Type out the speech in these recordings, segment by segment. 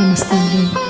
Namaste.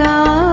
का